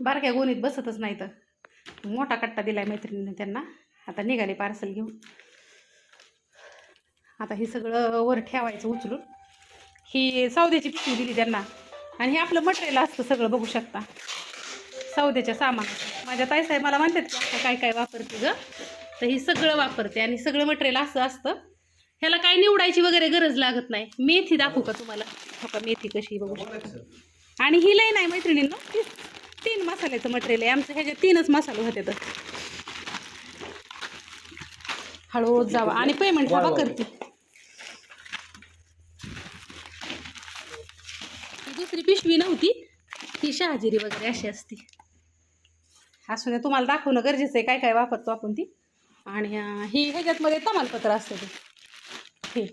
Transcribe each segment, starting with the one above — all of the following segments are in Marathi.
बारक्या गोणीत बसतच नाही तर. मोठा कट्टा दिलाय मैत्रिणीने त्यांना. आता निघाले पार्सल घेऊन. आता हे सगळं वर ठेवायचं उचलून. ही सौद्याची पिशवी दिली त्यांना. आणि हे आपलं मटेरियल असतं सगळं बघू शकता. सौद्याच्या सामान. माझ्या ताईसाहेब मला म्हणतात की आता काय काय वापरते ग? तर ही सगळं वापरते आणि सगळं मटेरियल असं असतं. ह्याला काय निवडायची वगैरे गरज लागत नाही. मेथी दाखवू का तुम्हाला? हो का मेथी कशी बघू शकता. आणि ही लई नाही मैत्रिणींनो तीन मसाल्याचं मटेरियल आहे. आमचं ह्याच्यात तीनच मसाले होते तर. हळूच जावा आणि पेमेंट हवा करते. दुसरी पिशवी नव्हती. ही शहाजिरी वगैरे अशी असती. असू द्या तुम्हाला दाखवणं गरजेचं आहे. काय काय वापरतो आपण ती. आणि ही ह्याच्यातमध्ये तमालपत्र असतं ते. हे.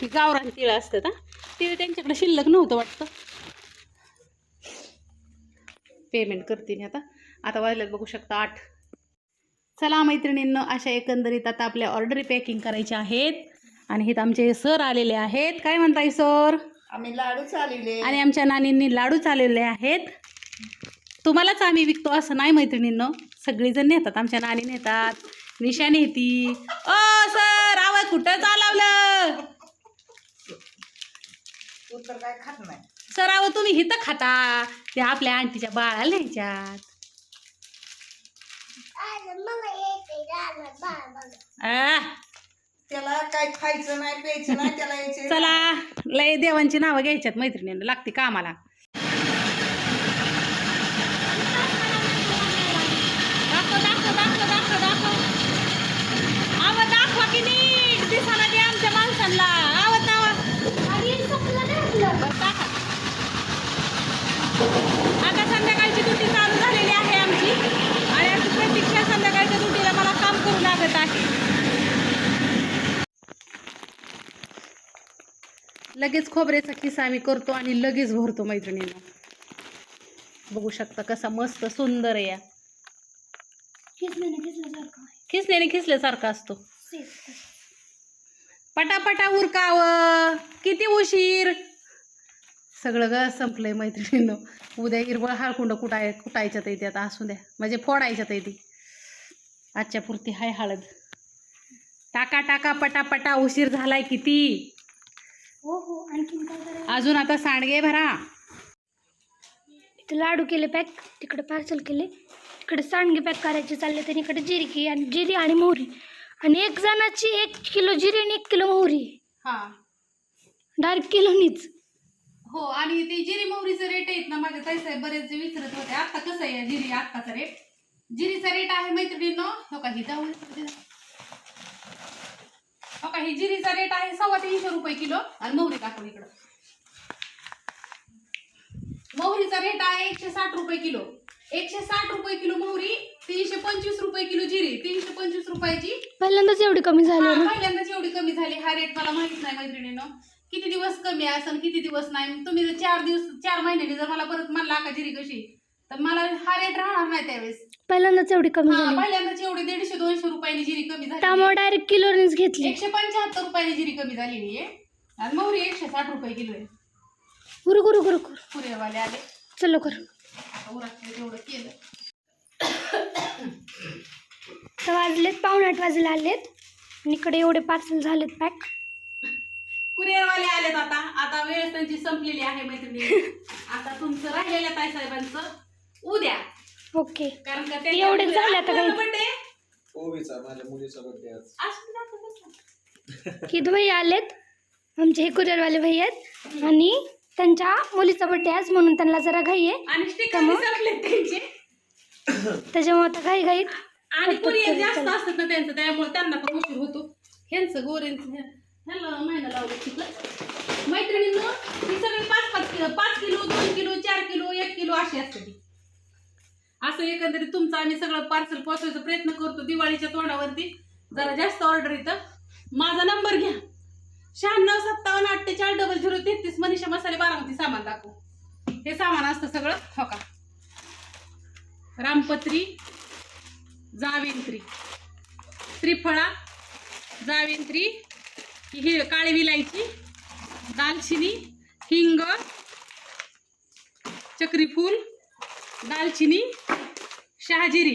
ही गावरान तिळ असतात हा तिळ त्यांच्याकडे शिल्लक नव्हतं वाटतं. पेमेंट करते मी आता. आता वाजल्यात बघू शकता आठ. चला मैत्रिणींनो अशा एकंदरीत आता आपल्या ऑर्डरी पॅकिंग करायच्या आहेत. आणि हे आमचे सर आलेले आहेत. काय म्हणताय सर आम्ही लाडू चालले आणि आमच्या नानींनी लाडू चालवले आहेत. तुम्हालाच आम्ही विकतो असं नाही मैत्रिणींनो. सगळीजण नेतात आमच्या नानी नेतात. निशा नेती. ओ सर आवाज कुठं चालवलं? तू तर काय खात नाही. सर अहो तुम्ही हिथं खाता. ते आपल्या आंटीच्या बाळाला न्यायच्यात. आ, त्याला काय खायचं नाही प्यायचं नाही त्याला यायचे. चला लय देवांची नावं घ्यायच्यात मैत्रिणींना लागते कामाला. दाखव दाखव दाखव दाखव दाखव. आवं दाखवा की नीट. दिसाना दे आमच्या आवत नावा बरं, टाका. आता संध्याकाळची दुटी चालू झालेली आहे आमची आणि आता प्रतीक्षा संध्याकाळच्या दुटीला मला काम करू लागत आहे. लगेच खोबऱ्याचा किस्सा आम्ही करतो आणि लगेच भरतो मैत्रिणींना. बघू शकता कसा मस्त सुंदर आहे या. खिसल्याने खिसल्यासारखा असतो. पटापटा उरकाव. किती उशीर. सगळं ग संपलंय मैत्रिणींनो. उद्या हिरवळ हळकुंड कुटाय कुटायच्यात येते आता असू द्या. म्हणजे फोडायच्यात येते आजच्या पुरती हाय हळद. टाका टाका पटापटा उशीर झालाय किती? हो हो आणखीन काय अजून आता सांडगे भरा. इथे लाडू केले पॅक तिकडे पार्सल केले. तिकडे सांडगे पॅक करायचे चालले तर इकडे जिरकी आणि जिरी आणि मोहरी. आणि एक जणाची एक किलो जिरी आणि एक किलो मोहरी. हा. डायरेक्ट किलोनीच हो आणि ते जिरी मोहरीचे रेट आहेत ना माझ्या ताई साहेब बरेच विचारत होते. आता कसं आहे जिरी आत्ताचा रेट जिरीचा रेट आहे मैत्रिणींनो. हो का ही हो का ही जिरीचा रेट आहे सव्वा तीनशे रुपये किलो. आणि मोहरी टाकून इकडं. मोहरीचा रेट आहे एकशे साठ रुपये किलो. एकशे साठ रुपये किलो मोहरी तीनशे पंचवीस रुपये किलो जिरी तीनशे पंचवीस रुपयाची. पहिल्यांदाच एवढी कमी झाली ना? पहिल्यांदाच एवढी कमी झाली. हा रेट मला माहीत नाही मैत्रिणीनं. किती दिवस कमी असेल किती दिवस नाही. तुम्ही जर चार दिवस चार महिन्याने जर मला परत म्हणला का जिरी कशी? तर मला हा रेट राहणार नाही त्यावेळेस. पहिल्यांदाच एवढी कमी हा, झाली. पहिल्यांदाच एवढी दीडशे दोनशे रुपयानी जिरी कमी झाली त्यामुळे डायरेक्ट किलोनीच घेतली. एकशे पंच्याहत्तर रुपयानी जिरी कमी झालेली आहे आणि मोहरी एकशे साठ रुपये किलो आहे. गुरु गुरु गुरु गुरु पुरेवाले आले. चलो कर तेवढं केलं. तर वाजलेत पावणे आठ वाजले आलेत. आणि इकडे एवढे पार्सल झालेत पॅक कुरिअरवाले आलेत आता. आता वेळ त्यांची संपलेली आहे मैत्रिणी. आता तुमचं राहिलेल्या ताई साहेबांचं. उद्या. ओके. कारण का एवढेच झाले आता काही. बर्थडे ओवीचा माझ्या मुलीचा बर्थडे आज. असं दाखव किती भैया आलेत. आमचे हे कुरिअरवाले भैया आहेत. आणि त्यांच्या मुलीचा बड्डे आज म्हणून त्यांना जरा घाई आहे. आणि स्टिकर मग? संपले त्यांचे. त्याच्यामुळे आता घाई घाईत. आणि कुरिअर जास्त. असतात ना त्यांचं त्यामुळे त्यांना पण उशीर होतो. ह्यांचं गोऱ्यांचं ह्या- ह्याला महिना लावलं तिथं. मैत्रिणींनो ही सगळी पाच पाच किलो पाच किलो दोन किलो चार किलो एक किलो अशी असते ती. असं एकंदरीत तुमचं आम्ही सगळं पार्सल पोहोचवायचा प्रयत्न करतो दिवाळीच्या तोंडावरती. जरा जास्त ऑर्डर येतं. माझा नंबर घ्या. शहाण्णव सत्तावन्न अठ्ठेचाळीस डबल झिरो तेहतीस मनीषा मसाले बारामती सामान दाखव. हे सामान असतं सगळं. हो का? रामपत्री जावेंत्री. त्रिफळा जावेंत्री ही काळी विलायची दालचिनी हिंग चक्रीफूल दालचिनी शहाजिरी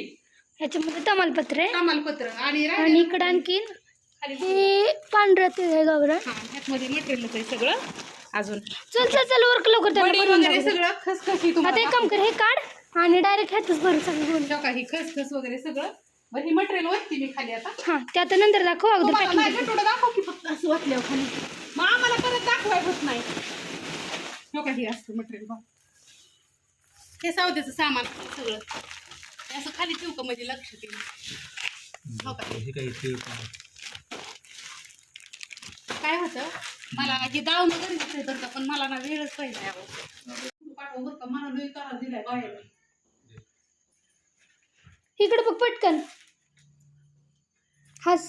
ह्याच्यामध्ये तमालपत्र आहे. तमालपत्र. आणि इकडं आणखीन खाली हे पांढरं ते आहे हा ह्यातमध्ये आहे सगळं. अजून चल चल चल वर्क लवकर त्यांना बडी भरून वगैरे टाकू. सगळं खसखसी आता तुम्हाला एक काम कर हे काढ आणि डायरेक्ट ह्यातच भरू सगळं ठेवा का ही खसखस वगैरे सगळं. बरं ही मटेरियल वरती मी खाली आता. हा ते आता नंतर दाखव अगोदर तुम्हाला पॅकिंग नाही गटोडं दाखव की फक्त असं वाटल्यावर खाली. मग आम्हाला परत दाखवाय होत नाही. हो का हे असतं मटेरियल हे सावद्याचं सामान सगळं. हे असं खाली ठेवू का म्हणजे लक्ष देईल हो का? हे काही ते काय होतं? मला हे दावणं गरजेचं आहे बरं का पण मला ना वेळच पाहिजे यावं पाठव बरं का? मला लई त्रास दिलाय बाहेर. इकडे बघ पटकन. हस.